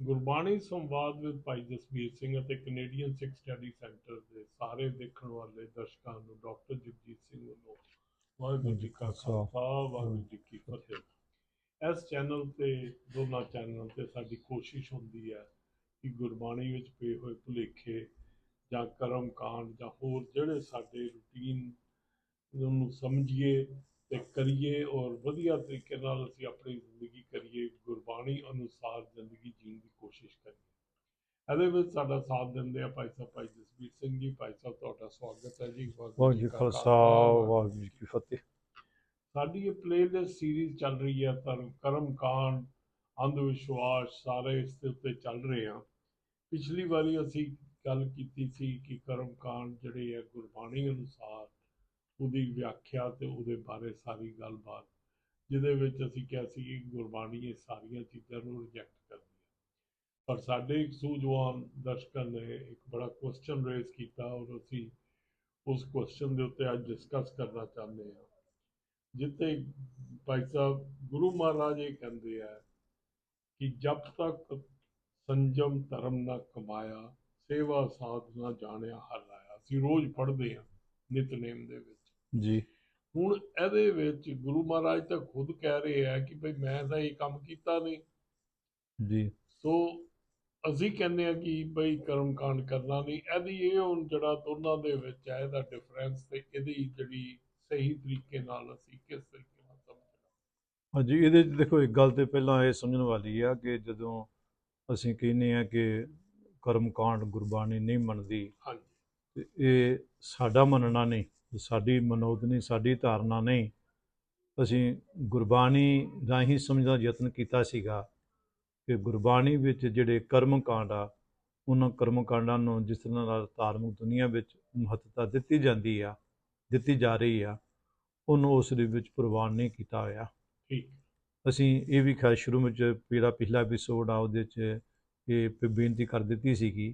ਗੁਰਬਾਣੀ ਸੰਵਾਦ ਵਿੱਚ ਭਾਈ ਜਸਵੀਰ ਸਿੰਘ ਅਤੇ ਕੈਨੇਡੀਅਨ ਸਿੱਖ ਸਟੱਡੀ ਸੈਂਟਰ ਦੇ ਸਾਰੇ ਦੇਖਣ ਵਾਲੇ ਦਰਸ਼ਕਾਂ ਨੂੰ ਡਾਕਟਰ ਜਗਜੀਤ ਸਿੰਘ ਵੱਲੋਂ ਵਾਹਿਗੁਰੂ ਜੀ ਕਾ ਖਾਲਸਾ ਵਾਹਿਗੁਰੂ ਜੀ ਕੀ ਫਤਿਹ। ਇਸ ਚੈਨਲ ਤੇ ਦੋਨਾਂ ਚੈਨਲ ਤੇ ਸਾਡੀ ਕੋਸ਼ਿਸ਼ ਹੁੰਦੀ ਹੈ ਕਿ ਗੁਰਬਾਣੀ ਵਿੱਚ ਪਏ ਹੋਏ ਭੁਲੇਖੇ ਜਾਂ ਕਰਮ ਕਾਂਡ ਜਾਂ ਹੋਰ ਜਿਹੜੇ ਸਾਡੇ ਰੂਟੀਨ ਨੂੰ ਸਮਝੀਏ ਤੇ ਕਰੀਏ ਔਰ ਵਧੀਆ ਤਰੀਕੇ ਨਾਲ ਅਸੀਂ ਆਪਣੀ ਜ਼ਿੰਦਗੀ ਕਰੀਏ ਗੁਰਬਾਣੀ ਅਨੁਸਾਰ ਜ਼ਿੰਦਗੀ ਜੀਣ ਦੀ ਕੋਸ਼ਿਸ਼ ਕਰੀਏ। ਇਹਦੇ ਵਿੱਚ ਸਾਡਾ ਸਾਥ ਦਿੰਦੇ ਆ ਭਾਈ ਸਾਹਿਬ ਭਾਈ ਜਸਵੀਰ ਸਿੰਘ ਜੀ। ਭਾਈ ਸਾਹਿਬ ਤੁਹਾਡਾ ਸਵਾਗਤ ਹੈ ਜੀ। ਵਾਹਿਗੁਰੂ ਜੀ ਖਾਲਸਾ। ਵਾਹਿਗੁਰੂ ਜੀ ਕੀ ਫਤਿਹ। ਸਾਡੀ ਇਹ ਪਲੇਲਿਸਟ ਸੀਰੀਜ਼ ਚੱਲ ਰਹੀ ਹੈ ਧਰਮ ਕਰਮ ਕਾਂਡ ਅੰਧ ਵਿਸ਼ਵਾਸ ਸਾਰੇ ਇਸ ਦੇ ਉੱਤੇ ਚੱਲ ਰਹੇ ਆ। ਪਿਛਲੀ ਵਾਰੀ ਅਸੀਂ ਗੱਲ ਕੀਤੀ ਸੀ ਕਿ ਕਰਮ ਕਾਂਡ ਜਿਹੜੇ ਹੈ ਗੁਰਬਾਣੀ ਅਨੁਸਾਰ ਉਹਦੀ ਵਿਆਖਿਆ ਤੇ ਉਹਦੇ ਬਾਰੇ ਸਾਰੀ ਗੱਲਬਾਤ, ਜਿਹਦੇ ਵਿੱਚ ਅਸੀਂ ਕਿਹਾ ਸੀ ਕਿ ਗੁਰਬਾਣੀ ਇਹ ਸਾਰੀਆਂ ਚੀਜ਼ਾਂ ਨੂੰ ਰਿਜੈਕਟ ਕਰਦੀ ਹੈ। ਪਰ ਸਾਡੇ ਇੱਕ ਸੂਝਵਾਨ ਦਰਸ਼ਕਾਂ ਨੇ ਇੱਕ ਬੜਾ ਕੁਐਸਚਨ ਰੇਜ਼ ਕੀਤਾ ਔਰ ਅਸੀਂ ਉਸ ਕੁਐਸਚਨ ਦੇ ਉੱਤੇ ਅੱਜ ਡਿਸਕਸ ਕਰਨਾ ਚਾਹੁੰਦੇ ਹਾਂ। ਜਿੱਤੇ ਭਾਈ ਸਾਹਿਬ ਗੁਰੂ ਮਹਾਰਾਜ ਇਹ ਕਹਿੰਦੇ ਆ ਕਿ ਜਬ ਤੱਕ ਸੰਜਮ ਧਰਮ ਨਾ ਕਮਾਇਆ, ਸੇਵਾ ਸਾਧ ਨਾ ਜਾਣਿਆ ਹਰ ਆਇਆ ਅਸੀਂ ਰੋਜ਼ ਪੜ੍ਹਦੇ ਹਾਂ ਨਿਤਨੇਮ ਦੇ ਵਿੱਚ। ਜੀ। ਹੁਣ ਇਹਦੇ ਵਿੱਚ ਗੁਰੂ ਮਹਾਰਾਜ ਤਾਂ ਖੁਦ ਕਹਿ ਰਹੇ ਆ ਕਿ ਭਈ ਮੈਂ ਤਾਂ ਇਹ ਕੰਮ ਕੀਤਾ ਨਹੀਂ। ਜੀ। ਸੋ ਅਸੀਂ ਕਹਿੰਦੇ ਆ ਕਿ ਭਈ ਕਰਮ ਕਾਂਡ ਕਰਨਾ ਨਹੀਂ। ਇਹਦੀ ਇਹ ਹੁਣ ਜਿਹੜਾ ਦੋਨਾਂ ਦੇ ਵਿੱਚ ਹੈ ਇਹਦਾ ਡਿਫਰੈਂਸ ਤੇ ਇਹਦੀ ਜਿਹੜੀ ਸਹੀ ਤਰੀਕੇ ਨਾਲ ਅਸੀਂ ਕਿਸ ਤਰੀਕੇ ਨਾਲ ਸਮਝਣਾ। ਹਾਂਜੀ ਇਹਦੇ 'ਚ ਦੇਖੋ ਇੱਕ ਗੱਲ ਤੇ ਪਹਿਲਾਂ ਇਹ ਸਮਝਣ ਵਾਲੀ ਆ ਕਿ ਜਦੋਂ ਅਸੀਂ ਕਹਿੰਦੇ ਆ ਕਿ ਕਰਮ ਕਾਂਡ ਗੁਰਬਾਣੀ ਨਹੀਂ ਮੰਨਦੀ ਹਾਂਜੀ। ਤੇ ਇਹ ਸਾਡਾ ਮੰਨਣਾ ਨਹੀਂ। ਸਾਡੀ ਮਨੋਦ ਨਹੀਂ ਸਾਡੀ ਧਾਰਨਾ ਨਹੀਂ। ਅਸੀਂ ਗੁਰਬਾਣੀ ਰਾਹੀਂ ਸਮਝਣ ਦਾ ਯਤਨ ਕੀਤਾ ਸੀਗਾ ਕਿ ਗੁਰਬਾਣੀ ਵਿੱਚ ਜਿਹੜੇ ਕਰਮ ਕਾਂਡ ਆ ਉਹਨਾਂ ਕਰਮ ਕਾਂਡਾਂ ਨੂੰ ਜਿਸ ਤਰ੍ਹਾਂ ਨਾਲ ਧਾਰਮਿਕ ਦੁਨੀਆ ਵਿੱਚ ਮਹੱਤਤਾ ਦਿੱਤੀ ਜਾਂਦੀ ਆ ਦਿੱਤੀ ਜਾ ਰਹੀ ਆ ਉਹਨੂੰ ਉਸ ਦੇ ਵਿੱਚ ਪ੍ਰਵਾਨ ਨਹੀਂ ਕੀਤਾ ਹੋਇਆ। ਠੀਕ। ਅਸੀਂ ਇਹ ਵੀ ਖਿਆਲ ਸ਼ੁਰੂ ਵਿੱਚ ਜਿਹੜਾ ਪਿਛਲਾ ਐਪੀਸੋਡ ਆ ਉਹਦੇ 'ਚ ਇਹ ਬੇਨਤੀ ਕਰ ਦਿੱਤੀ ਸੀਗੀ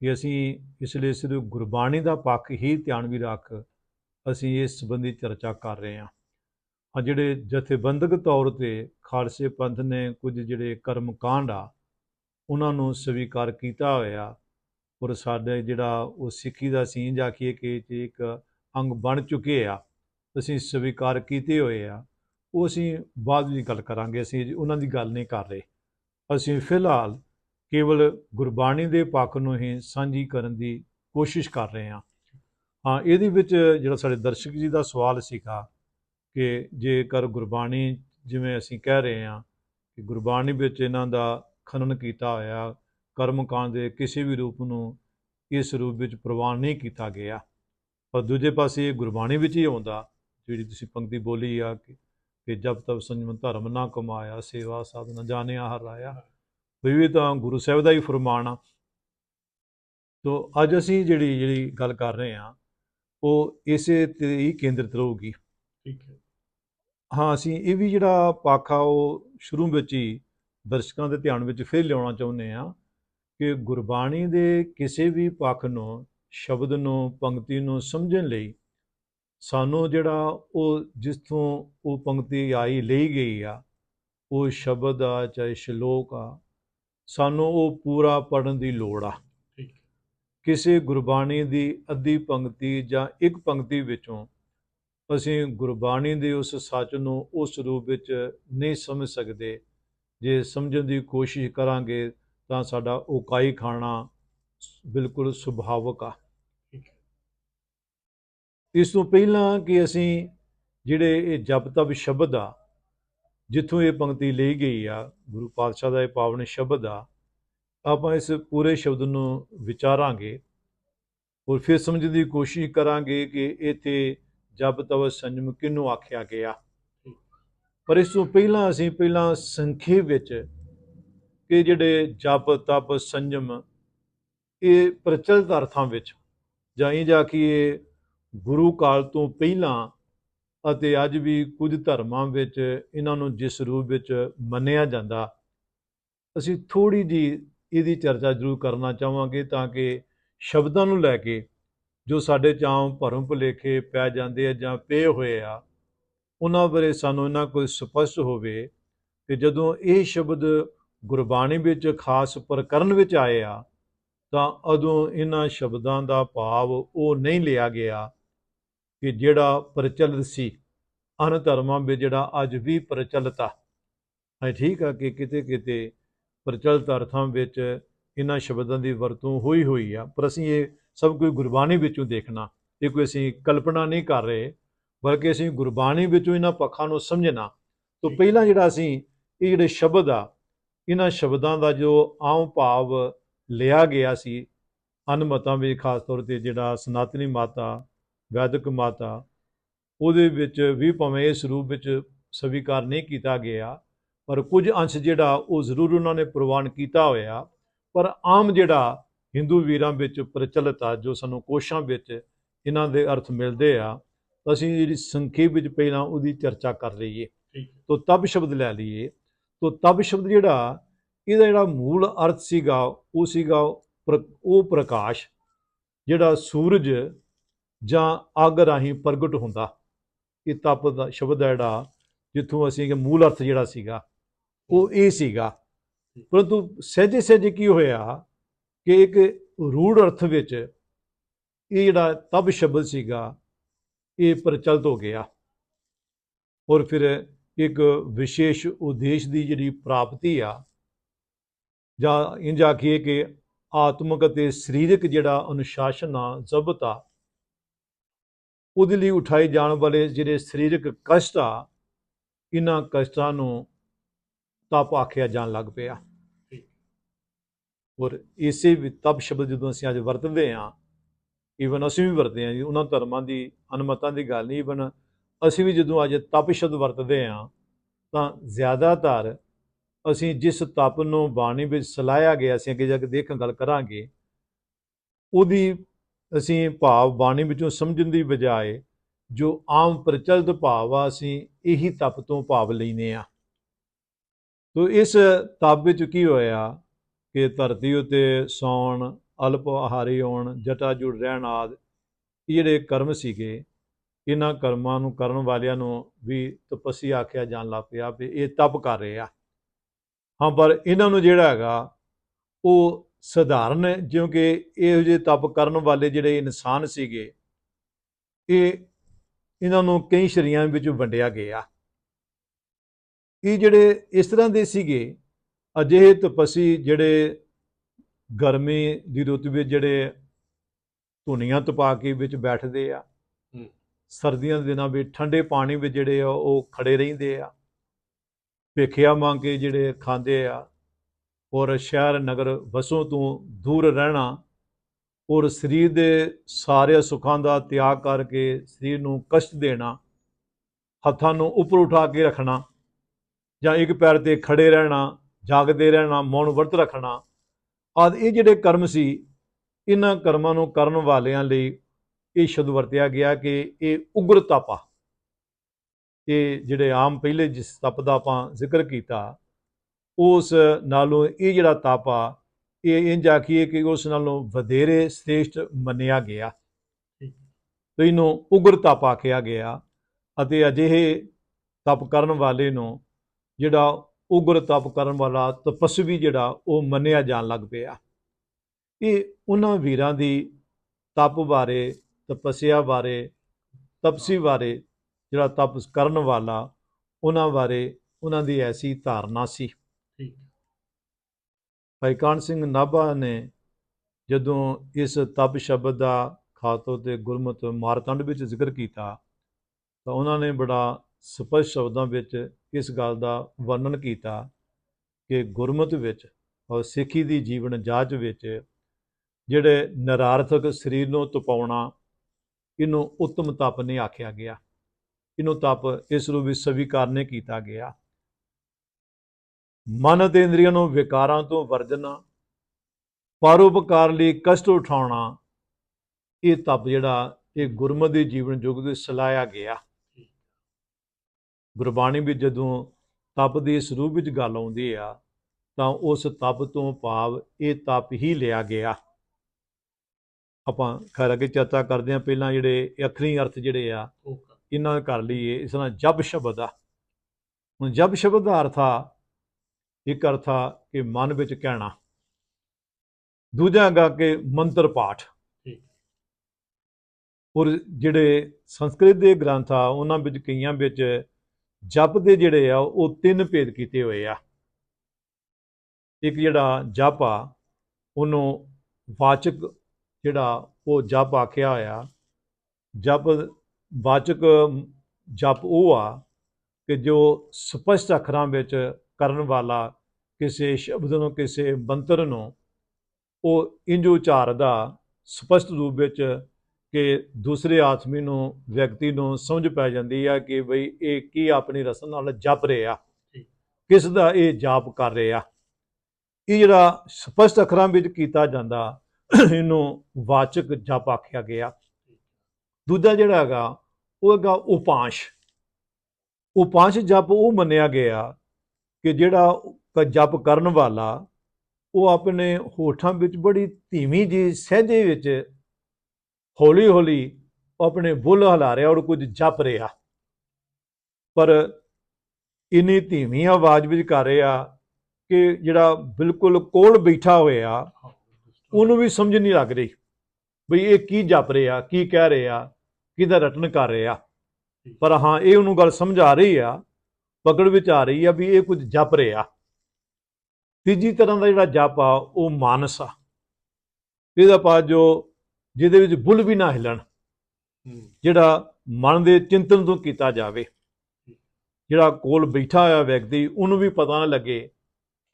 ਕਿ ਅਸੀਂ ਇਸ ਲਈ ਸਿਰਫ ਗੁਰਬਾਣੀ ਦਾ ਪੱਖ ਹੀ ਧਿਆਨ ਵੀ ਰੱਖ ਅਸੀਂ ਇਸ ਸੰਬੰਧੀ ਚਰਚਾ ਕਰ ਰਹੇ ਹਾਂ। ਆ ਜਿਹੜੇ ਜਥੇਬੰਦਕ ਤੌਰ ਤੇ ਖਾਲਸੇ ਪੰਥ ਨੇ ਕੁਝ ਜਿਹੜੇ ਕਰਮ ਕਾਂਡ ਆ, ਉਹਨਾਂ ਨੂੰ ਸਵੀਕਾਰ ਕੀਤਾ ਹੋਇਆ ਔਰ ਸਾਡੇ ਜਿਹੜਾ ਉਹ ਸਿੱਖੀ ਦਾ ਸੀਂਝ ਆਖੀਏ ਕਿ ਇੱਕ ਅੰਗ ਬਣ ਚੁੱਕੇ ਆ, ਅਸੀਂ ਸਵੀਕਾਰ ਕੀਤੇ ਹੋਏ ਆ, ਉਹ ਅਸੀਂ ਬਾਅਦ ਵਿੱਚ ਗੱਲ ਕਰਾਂਗੇ, ਅਸੀਂ ਉਹਨਾਂ ਦੀ ਗੱਲ ਨਹੀਂ ਕਰ ਰਹੇ। ਅਸੀਂ ਫਿਲਹਾਲ ਕੇਵਲ ਗੁਰਬਾਣੀ ਦੇ ਪੱਖ ਨੂੰ ਹੀ ਸਾਂਝੀ ਕਰਨ ਦੀ ਕੋਸ਼ਿਸ਼ ਕਰ ਰਹੇ ਹਾਂ। ਹਾਂ, ਇਹਦੇ ਵਿੱਚ ਜਿਹੜਾ ਸਾਡੇ ਦਰਸ਼ਕ ਜੀ ਦਾ ਸਵਾਲ ਸੀਗਾ ਕਿ ਜੇਕਰ ਗੁਰਬਾਣੀ ਜਿਵੇਂ ਅਸੀਂ ਕਹਿ ਰਹੇ ਹਾਂ ਕਿ ਗੁਰਬਾਣੀ ਵਿੱਚ ਇਹਨਾਂ ਦਾ ਖਨਨ ਕੀਤਾ ਹੋਇਆ, ਕਰਮਕਾਂਡ ਦੇ ਕਿਸੇ ਵੀ ਰੂਪ ਨੂੰ ਇਸ ਰੂਪ ਵਿੱਚ ਪ੍ਰਵਾਨ ਨਹੀਂ ਕੀਤਾ ਗਿਆ, ਪਰ ਦੂਜੇ ਪਾਸੇ ਇਹ ਗੁਰਬਾਣੀ ਵਿੱਚ ਹੀ ਆਉਂਦਾ, ਜਿਹੜੀ ਤੁਸੀਂ ਪੰਕਤੀ ਬੋਲੀ ਆ ਕਿ ਕਿ ਜਬ ਤਬ ਸੰਜਮ ਧਰਮ ਨਾ ਕਮਾਇਆ, ਸੇਵਾ ਸਾਧ ਨਾ ਜਾਣਿਆ ਹਰ ਰਾਇਆ ਵੀ ਤਾਂ ਗੁਰੂ ਸਾਹਿਬ ਦਾ ਹੀ ਫਰਮਾਨ ਆ। ਤੋ ਅੱਜ ਅਸੀਂ ਜਿਹੜੀ ਜਿਹੜੀ ਗੱਲ ਕਰ ਰਹੇ ਹਾਂ ਉਹ ਇਸੇ ਤੇ ਹੀ ਕੇਂਦਰਿਤ ਰਹੂਗੀ। ਠੀਕ ਹੈ। ਹਾਂ ਅਸੀਂ ਇਹ ਵੀ ਜਿਹੜਾ ਪੱਖ ਆ ਉਹ ਸ਼ੁਰੂ ਵਿੱਚ ਹੀ ਦਰਸ਼ਕਾਂ ਦੇ ਧਿਆਨ ਵਿੱਚ ਫਿਰ ਲਿਆਉਣਾ ਚਾਹੁੰਦੇ ਆ ਕਿ ਗੁਰਬਾਣੀ ਦੇ ਕਿਸੇ ਵੀ ਪੱਖ ਨੂੰ ਸ਼ਬਦ ਨੂੰ ਪੰਕਤੀ ਨੂੰ ਸਮਝਣ ਲਈ ਸਾਨੂੰ ਜਿਹੜਾ ਉਹ ਜਿੱਥੋਂ ਉਹ ਪੰਕਤੀ ਆਈ ਲਈ ਗਈ ਆ ਉਹ ਸ਼ਬਦ ਆ ਚਾਹੇ ਸ਼ਲੋਕ ਆ ਸਾਨੂੰ ਉਹ ਪੂਰਾ ਪੜਨ ਦੀ ਲੋੜ ਆ। ਕਿਸੇ ਗੁਰਬਾਣੀ ਦੀ ਅੱਧੀ ਪੰਕਤੀ ਜਾਂ ਇੱਕ ਪੰਕਤੀ ਵਿੱਚੋਂ ਅਸੀਂ ਗੁਰਬਾਣੀ ਦੇ ਉਸ ਸੱਚ ਨੂੰ ਉਸ ਰੂਪ ਵਿੱਚ ਨਹੀਂ ਸਮਝ ਸਕਦੇ। ਜੇ ਸਮਝਣ ਦੀ ਕੋਸ਼ਿਸ਼ ਕਰਾਂਗੇ ਤਾਂ ਸਾਡਾ ਉਕਾਈ ਖਾਣਾ ਬਿਲਕੁਲ ਸੁਭਾਵਕ ਆ। ਇਸ ਤੋਂ ਪਹਿਲਾਂ ਕਿ ਅਸੀਂ ਜਿਹੜੇ ਇਹ ਜਪ ਤਪ ਸ਼ਬਦ ਆ ਜਿੱਥੋਂ ਇਹ ਪੰਕਤੀ ਲਈ ਗਈ ਆ ਗੁਰੂ ਪਾਤਸ਼ਾਹ ਦਾ ਇਹ ਪਾਵਨ ਸ਼ਬਦ ਆ ਆਪਾਂ ਇਸ ਪੂਰੇ ਸ਼ਬਦ ਨੂੰ ਵਿਚਾਰਾਂਗੇ ਔਰ ਫਿਰ ਸਮਝਣ ਦੀ ਕੋਸ਼ਿਸ਼ ਕਰਾਂਗੇ ਕਿ ਇੱਥੇ ਜਪ ਤਪ ਸੰਜਮ ਕਿਹਨੂੰ ਆਖਿਆ ਗਿਆ। ਪਰ ਇਸ ਤੋਂ ਪਹਿਲਾਂ ਅਸੀਂ ਪਹਿਲਾਂ ਸੰਖੇਪ ਵਿੱਚ ਕਿ ਜਿਹੜੇ ਜਪ ਤਪ ਸੰਜਮ ਇਹ ਪ੍ਰਚਲਿਤ ਅਰਥਾਂ ਵਿੱਚ ਜਾਈ ਜਾ ਕੇ ਇਹ ਗੁਰੂ ਕਾਲ ਤੋਂ ਪਹਿਲਾਂ ਅਤੇ ਅੱਜ ਵੀ ਕੁਝ ਧਰਮਾਂ ਵਿੱਚ ਇਹਨਾਂ ਨੂੰ ਜਿਸ ਰੂਪ ਵਿੱਚ ਮੰਨਿਆ ਜਾਂਦਾ, ਅਸੀਂ ਥੋੜੀ ਜੀ ਇਹਦੀ ਚਰਚਾ ਜ਼ਰੂਰ ਕਰਨਾ ਚਾਹਾਂਗੇ ਤਾਂ ਕਿ ਸ਼ਬਦਾਂ ਨੂੰ ਲੈ ਕੇ ਜੋ ਸਾਡੇ ਚਾਂ ਭਰਮ ਭੁਲੇਖੇ ਪੈ ਜਾਂਦੇ ਆ ਜਾਂ ਪਏ ਹੋਏ ਆ, ਉਹਨਾਂ ਬਾਰੇ ਸਾਨੂੰ ਇਹਨਾਂ ਕੋਈ ਸਪਸ਼ਟ ਹੋਵੇ ਕਿ ਜਦੋਂ ਇਹ ਸ਼ਬਦ ਗੁਰਬਾਣੀ ਵਿੱਚ ਖਾਸ ਪ੍ਰਕਰਨ ਵਿੱਚ ਆਏ ਆ, ਤਾਂ ਉਦੋਂ ਇਹਨਾਂ ਸ਼ਬਦਾਂ ਦਾ ਭਾਵ ਉਹ ਨਹੀਂ ਲਿਆ ਗਿਆ ਕਿ ਜਿਹੜਾ ਪ੍ਰਚਲਿਤ ਸੀ, ਅਨ ਧਰਮਾਂ ਵਿੱਚ ਜਿਹੜਾ ਅੱਜ ਵੀ ਪ੍ਰਚਲਿਤ ਆ। ਹੈ, ਠੀਕ ਆ ਕਿ ਕਿਤੇ ਕਿਤੇ ਪ੍ਰਚਲਿਤ ਅਰਥਾਂ ਵਿੱਚ ਇਹਨਾਂ ਸ਼ਬਦਾਂ ਦੀ ਵਰਤੋਂ ਹੋਈ ਹੋਈ ਆ ਪਰ ਅਸੀਂ ਇਹ ਸਭ ਕੁਝ ਗੁਰਬਾਣੀ ਵਿੱਚੋਂ ਦੇਖਣਾ ਇਹ ਕੋਈ ਅਸੀਂ ਕਲਪਨਾ ਨਹੀਂ ਕਰ ਰਹੇ ਬਲਕਿ ਅਸੀਂ ਗੁਰਬਾਣੀ ਵਿੱਚੋਂ ਇਹਨਾਂ ਪੱਖਾਂ ਨੂੰ ਸਮਝਣਾ। ਤੋਂ ਪਹਿਲਾਂ ਜਿਹੜਾ ਅਸੀਂ ਇਹ ਜਿਹੜੇ ਸ਼ਬਦ ਆ ਇਹਨਾਂ ਸ਼ਬਦਾਂ ਦਾ ਜੋ ਆਮ ਭਾਵ ਲਿਆ ਗਿਆ ਸੀ ਅਨਮਤਾਂ ਵਿੱਚ ਖਾਸ ਤੌਰ ਤੇ ਜਿਹੜਾ ਸਨਾਤਨੀ ਮਾਤਾ ਵੈਦਿਕ ਮਾਤਾ ਉਹਦੇ ਵਿੱਚ ਵੀ ਭਾਵੇਂ ਇਸ ਰੂਪ ਵਿੱਚ ਸਵੀਕਾਰ ਨਹੀਂ ਕੀਤਾ ਗਿਆ ਪਰ ਕੁਝ ਅੰਸ਼ ਜਿਹੜਾ ਉਹ ਜ਼ਰੂਰ ਉਹਨਾਂ ਨੇ ਪ੍ਰਵਾਨ ਕੀਤਾ ਹੋਇਆ। ਪਰ ਆਮ ਜਿਹੜਾ ਹਿੰਦੂ ਵੀਰਾਂ ਵਿੱਚ ਪ੍ਰਚਲਿਤ ਆ ਜੋ ਸਾਨੂੰ ਕੋਸ਼ਾਂ ਵਿੱਚ ਇਹਨਾਂ ਦੇ ਅਰਥ ਮਿਲਦੇ ਆ ਤਾਂ ਅਸੀਂ ਜਿਹੜੀ ਸੰਖੇਪ ਵਿੱਚ ਪਹਿਲਾਂ ਉਹਦੀ ਚਰਚਾ ਕਰ ਲਈਏ। ਤੋ ਤਬ ਸ਼ਬਦ ਲੈ ਲਈਏ। ਤੋ ਤਬ ਸ਼ਬਦ ਜਿਹੜਾ ਇਹਦਾ ਜਿਹੜਾ ਮੂਲ ਅਰਥ ਸੀਗਾ ਉਹ ਸੀਗਾ ਉਹ ਪ੍ਰਕਾਸ਼ ਜਿਹੜਾ ਸੂਰਜ ਜਾਂ ਅੱਗ ਰਾਹੀਂ ਪ੍ਰਗਟ ਹੁੰਦਾ। ਇਹ ਤਪ ਦਾ ਸ਼ਬਦ ਹੈ ਜਿਹੜਾ ਜਿੱਥੋਂ ਅਸੀਂ ਕਿ ਮੂਲ ਅਰਥ ਜਿਹੜਾ ਸੀਗਾ ਉਹ ਇਹ ਸੀਗਾ। ਪਰੰਤੂ ਸਹਿਜੇ ਸਹਿਜੇ ਕੀ ਹੋਇਆ ਕਿ ਇੱਕ ਰੂੜ ਅਰਥ ਵਿੱਚ ਇਹ ਜਿਹੜਾ ਤਬ ਸ਼ਬਦ ਸੀਗਾ, ਇਹ ਪ੍ਰਚਲਿਤ ਹੋ ਗਿਆ। ਔਰ ਫਿਰ ਇੱਕ ਵਿਸ਼ੇਸ਼ ਉਦੇਸ਼ ਦੀ ਜਿਹੜੀ ਪ੍ਰਾਪਤੀ ਆ, ਜਾਂ ਇੰਜ ਆਖੀਏ ਕਿ ਆਤਮਿਕ ਅਤੇ ਸਰੀਰਕ ਜਿਹੜਾ ਅਨੁਸ਼ਾਸਨ ਆ, ਜ਼ਬਤ ਆ, ਉਹਦੇ ਲਈ ਉਠਾਏ ਜਾਣ ਵਾਲੇ ਜਿਹੜੇ ਸਰੀਰਕ ਕਸ਼ਟ ਆ, ਇਹਨਾਂ ਕਸ਼ਟਾਂ ਨੂੰ ਤਪ ਆਖਿਆ ਜਾਣ ਲੱਗ ਪਿਆ ਠੀਕ। ਔਰ ਇਸੇ ਵੀ ਤਪ ਸ਼ਬਦ ਜਦੋਂ ਅਸੀਂ ਅੱਜ ਵਰਤਦੇ ਹਾਂ ਈਵਨ ਅਸੀਂ ਵੀ ਵਰਤਦੇ ਹਾਂ ਜੀ ਉਹਨਾਂ ਧਰਮਾਂ ਦੀ ਅਨਮਤਾਂ ਦੀ ਗੱਲ ਨਹੀਂ ਈਵਨ ਅਸੀਂ ਵੀ ਜਦੋਂ ਅੱਜ ਤਪ ਸ਼ਬਦ ਵਰਤਦੇ ਹਾਂ, ਤਾਂ ਜ਼ਿਆਦਾਤਰ ਅਸੀਂ ਜਿਸ ਤਪ ਨੂੰ ਬਾਣੀ ਵਿੱਚ ਸਲਾਇਆ ਗਿਆ ਅਸੀਂ ਅੱਗੇ ਜਾ ਕੇ ਦੇਖਾਂ ਗੱਲ ਕਰਾਂਗੇ, ਉਹਦੀ ਅਸੀਂ ਭਾਵ ਬਾਣੀ ਵਿੱਚੋਂ ਸਮਝਣ ਦੀ ਬਜਾਏ ਜੋ ਆਮ ਪ੍ਰਚਲਿਤ ਭਾਵ ਆ, ਅਸੀਂ ਇਹੀ ਤਪ ਤੋਂ ਭਾਵ ਲੈਨੇ ਆ ਤੋ ਇਸ ਤਪ ਵਿੱਚ ਕੀ ਹੋਇਆ ਕਿ ਧਰਤੀ ਉਤੇ ਸੌਣ ਅਲਪ ਆਹਾਰੀ ਹੋਣ ਜਟਾ ਜੁੜ ਰਹਿਣ ਆਦ ਇਹ ਜਿਹੜੇ ਕਰਮ ਸੀਗੇ ਇਹਨਾਂ ਕਰਮਾਂ ਨੂੰ ਕਰਨ ਵਾਲਿਆਂ ਨੂੰ ਵੀ ਤਪੱਸੀ ਆਖਿਆ ਜਾਣ ਲੱਗ ਪਿਆ ਵੀ ਇਹ ਤਪ ਕਰ ਰਹੇ ਆ। ਹਾਂ ਪਰ ਇਹਨਾਂ ਨੂੰ ਜਿਹੜਾ ਹੈਗਾ ਉਹ ਸਧਾਰਨ ਹੈ, ਕਿਉਂਕਿ ਇਹੋ ਜਿਹੇ ਤਪ ਕਰਨ ਵਾਲੇ ਜਿਹੜੇ ਇਨਸਾਨ ਸੀਗੇ ਇਹ ਇਹਨਾਂ ਨੂੰ ਕਈ ਸ਼੍ਰੇਣੀਆਂ ਵਿੱਚ ਵੰਡਿਆ ਗਿਆ। ਇਹ ਜਿਹੜੇ ਇਸ ਤਰ੍ਹਾਂ ਦੇ ਸੀਗੇ ਅਜਿਹੇ ਤਪਸੀ ਜਿਹੜੇ ਗਰਮੀ ਦੀ ਰੁੱਤ ਵਿੱਚ ਜਿਹੜੇ ਧੁਨੀਆਂ ਤਪਾ ਕੇ ਵਿੱਚ ਬੈਠਦੇ ਆ। ਸਰਦੀਆਂ ਦੇ ਦਿਨਾਂ ਵਿੱਚ ਠੰਡੇ ਪਾਣੀ ਵਿੱਚ ਜਿਹੜੇ ਆ ਉਹ ਖੜੇ ਰਹਿੰਦੇ ਆ ਭੇਖਿਆ ਮੰਗ ਕੇ ਜਿਹੜੇ ਖਾਂਦੇ ਆ ਔਰ ਸ਼ਹਿਰ ਨਗਰ ਵਸੋਂ ਤੋਂ ਦੂਰ ਰਹਿਣਾ ਔਰ ਸਰੀਰ ਦੇ ਸਾਰੇ ਸੁੱਖਾਂ ਦਾ ਤਿਆਗ ਕਰਕੇ ਸਰੀਰ ਨੂੰ ਕਸ਼ਟ ਦੇਣਾ ਹੱਥਾਂ ਨੂੰ ਉੱਪਰ ਉਠਾ ਕੇ ਰੱਖਣਾ ਜਾਂ ਇੱਕ ਪੈਰ ਤੇ ਖੜੇ ਰਹਿਣਾ ਜਾਗਦੇ ਰਹਿਣਾ ਮੌਨ ਵਰਤ ਰੱਖਣਾ ਆਦਿ ਇਹ ਜਿਹੜੇ ਕਰਮ ਸੀ ਇਹਨਾਂ ਕਰਮਾਂ ਨੂੰ ਕਰਨ ਵਾਲਿਆਂ ਲਈ ਇਹ ਸ਼ਬਦ ਵਰਤਿਆ ਗਿਆ ਕਿ ਇਹ ਉਗਰ ਤਪ ਆ ਇਹ ਜਿਹੜੇ ਆਮ ਪਹਿਲੇ ਜਿਸ ਤਪ ਦਾ ਆਪਾਂ ਜ਼ਿਕਰ ਕੀਤਾ ਉਸ ਨਾਲੋਂ ਇਹ ਜਿਹੜਾ ਤਪ ਆ ਇਹ ਇੰਜ ਆਖੀਏ ਕਿ ਉਸ ਨਾਲੋਂ ਵਧੇਰੇ ਸ੍ਰੇਸ਼ਟ ਮੰਨਿਆ ਗਿਆ। ਤੇ ਇਹਨੂੰ ਉਗਰ ਤਪ ਆਖਿਆ ਗਿਆ ਅਤੇ ਅਜਿਹੇ ਤਪ ਕਰਨ ਵਾਲੇ ਨੂੰ ਜਿਹੜਾ ਉਗਰ ਤਪ ਕਰਨ ਵਾਲਾ ਤਪਸਵੀ ਜਿਹੜਾ ਉਹ ਮੰਨਿਆ ਜਾਣ ਲੱਗ ਪਿਆ। ਇਹ ਉਹਨਾਂ ਵੀਰਾਂ ਦੀ ਤਪ ਬਾਰੇ ਤਪੱਸਿਆ ਬਾਰੇ ਤਪਸੀ ਬਾਰੇ ਜਿਹੜਾ ਤਪ ਕਰਨ ਵਾਲਾ ਉਹਨਾਂ ਬਾਰੇ ਉਹਨਾਂ ਦੀ ਐਸੀ ਧਾਰਨਾ ਸੀ। ਠੀਕ। ਭਾਈ ਕਾਨ ਸਿੰਘ ਨਾਭਾ ਨੇ ਜਦੋਂ ਇਸ ਤਪ ਸ਼ਬਦ ਦਾ ਖਾਤੋ ਤੇ ਗੁਰਮਤ ਮਾਰਤੰਡ ਵਿੱਚ ਜ਼ਿਕਰ ਕੀਤਾ ਤਾਂ ਉਹਨਾਂ ਨੇ ਬੜਾ ਸਪਸ਼ਟ ਸ਼ਬਦਾਂ ਵਿੱਚ ਇਸ ਗੱਲ ਦਾ ਵਰਣਨ ਕੀਤਾ ਕਿ ਗੁਰਮਤ ਵਿੱਚ ਔਰ ਸਿੱਖੀ ਦੀ ਜੀਵਨ ਜਾਚ ਵਿੱਚ ਜਿਹੜੇ ਨਰਾਰਥਕ ਸਰੀਰ ਨੂੰ ਤਪਾਉਣਾ, ਇਹਨੂੰ ਉੱਤਮ ਤਪ ਨਹੀਂ ਆਖਿਆ ਗਿਆ। ਇਹਨੂੰ ਤਪ ਇਸ ਰੂਪ ਵਿੱਚ ਸਵੀਕਾਰ ਨਹੀਂ ਕੀਤਾ ਗਿਆ। ਮਨ ਅਤੇ ਇੰਦਰੀਆਂ ਨੂੰ ਵਿਕਾਰਾਂ ਤੋਂ ਵਰਜਣਾ, ਪਰਉਪਕਾਰ ਲਈ ਕਸ਼ਟ ਉਠਾਉਣਾ, ਇਹ ਤਪ ਜਿਹੜਾ ਇਹ ਗੁਰਮਤਿ ਦੇ ਜੀਵਨ ਯੁੱਗ ਵਿੱਚ ਸਲਾਇਆ ਗਿਆ। ਗੁਰਬਾਣੀ ਵਿੱਚ ਜਦੋਂ ਤਪ ਦੇ ਇਸ ਰੂਪ ਵਿੱਚ ਗੱਲ ਆਉਂਦੀ ਆ ਤਾਂ ਉਸ ਤਪ ਤੋਂ ਭਾਵ ਇਹ ਤਪ ਹੀ ਲਿਆ ਗਿਆ। ਆਪਾਂ ਖੈਰ ਅੱਗੇ ਚਰਚਾ ਕਰਦੇ ਹਾਂ ਪਹਿਲਾਂ ਜਿਹੜੇ ਅੱਖਰੀ ਅਰਥ ਜਿਹੜੇ ਆ ਇਹਨਾਂ ਦਾ ਕਰ ਲਈਏ ਇਸ ਤਰ੍ਹਾਂ ਜਪ ਸ਼ਬਦ ਆ। ਹੁਣ ਜਪ ਸ਼ਬਦ ਦਾ ਅਰਥ ਆ ਇੱਕ ਅਰਥ ਆ ਕਿ ਮਨ ਵਿੱਚ ਕਹਿਣਾ। ਦੂਜਾ ਹੈਗਾ ਕਿ ਮੰਤਰ ਪਾਠ। ਔਰ ਜਿਹੜੇ ਸੰਸਕ੍ਰਿਤ ਦੇ ਗ੍ਰੰਥ ਆ ਉਹਨਾਂ ਵਿੱਚ ਕਈਆਂ ਵਿੱਚ ਜਪ ਦੇ ਜਿਹੜੇ ਆ, ਉਹ ਤਿੰਨ ਭੇਦ ਕੀਤੇ ਹੋਏ ਆ। ਇੱਕ ਜਿਹੜਾ ਜਪ ਆ, ਉਹਨੂੰ ਵਾਚਕ ਜਿਹੜਾ, ਉਹ ਜਪ ਆਖਿਆ ਹੋਇਆ। ਜਪ, ਵਾਚਕ ਜਪ ਉਹ ਆ ਕਿ ਜੋ ਸਪਸ਼ਟ ਅੱਖਰਾਂ ਵਿੱਚ ਕਰਨ ਵਾਲਾ ਕਿਸੇ ਸ਼ਬਦ ਨੂੰ, ਕਿਸੇ ਮੰਤਰ ਨੂੰ, ਉਹ ਇੰਜ ਉਚਾਰਦਾ, ਸਪਸ਼ਟ ਰੂਪ ਵਿੱਚ ਕਿ ਦੂਸਰੇ ਆਦਮੀ ਨੂੰ ਵਿਅਕਤੀ ਨੂੰ ਸਮਝ ਪੈ ਜਾਂਦੀ ਆ ਕਿ ਬਈ ਇਹ ਕੀ ਆਪਣੀ ਰਸਮ ਨਾਲ ਜਪ ਰਿਹਾ। ਕਿਸ ਦਾ ਇਹ ਜਾਪ ਕਰ ਰਿਹਾ ਇਹ ਜਿਹੜਾ ਸਪਸ਼ਟ ਅੱਖਰਾਂ ਵਿੱਚ ਕੀਤਾ ਜਾਂਦਾ ਇਹਨੂੰ ਵਾਚਕ ਜਪ ਆਖਿਆ ਗਿਆ। ਦੂਜਾ ਜਿਹੜਾ ਹੈਗਾ ਉਹ ਹੈਗਾ ਉਪਾਂਸ਼। ਉਪਾਂਸ਼ ਜਪ ਉਹ ਮੰਨਿਆ ਗਿਆ ਕਿ ਜਿਹੜਾ ਜਪ ਕਰਨ ਵਾਲਾ ਉਹ ਆਪਣੇ ਹੋਠਾਂ ਵਿੱਚ ਬੜੀ ਧੀਮੀ ਜੀ ਸਹਿਜੇ ਵਿੱਚ ਹੌਲੀ ਹੌਲੀ ਆਪਣੇ ਬੁੱਲ ਹਿਲਾ ਰਿਹਾ ਔਰ ਕੁਝ ਜਪ ਰਿਹਾ। ਪਰ ਇਨੀ ਧੀਮੀ ਆਵਾਜ਼ ਵਿੱਚ ਕਰ ਰਿਹਾ ਕਿ ਜਿਹੜਾ ਬਿਲਕੁਲ ਕੋਲ ਬੈਠਾ ਹੋਇਆ, ਉਹਨੂੰ ਵੀ ਸਮਝ ਨਹੀਂ ਲੱਗ ਰਹੀ ਬਈ ਇਹ ਕੀ ਜਪ ਰਿਹਾ, ਕੀ ਕਹਿ ਰਿਹਾ, ਕਿਹਦਾ ਰਟਨ ਕਰ ਰਿਹਾ। ਪਰ ਹਾਂ, ਇਹ ਉਹਨੂੰ ਗੱਲ ਸਮਝ ਆ ਰਹੀ ਆ, ਪਕੜ ਵਿੱਚ ਆ ਰਹੀ ਆ ਵੀ ਇਹ ਕੁਝ ਜਪ ਰਿਹਾ। ਤੀਜੀ ਤਰ੍ਹਾਂ ਦਾ ਜਿਹੜਾ ਜਪ ਆ, ਉਹ ਮਾਨਸ ਆ। ਇਹਦਾ ਪਾ ਜੋ ਜਿਹਦੇ ਵਿੱਚ ਬੁੱਲ ਵੀ ਨਾ ਹਿਲਣ। ਜਿਹੜਾ ਮਨ ਦੇ ਚਿੰਤਨ ਤੋਂ ਕੀਤਾ ਜਾਵੇ। ਜਿਹੜਾ ਕੋਲ ਬੈਠਾ ਹੋਇਆ ਵਿਅਕਤੀ ਉਹਨੂੰ ਵੀ ਪਤਾ ਨਾ ਲੱਗੇ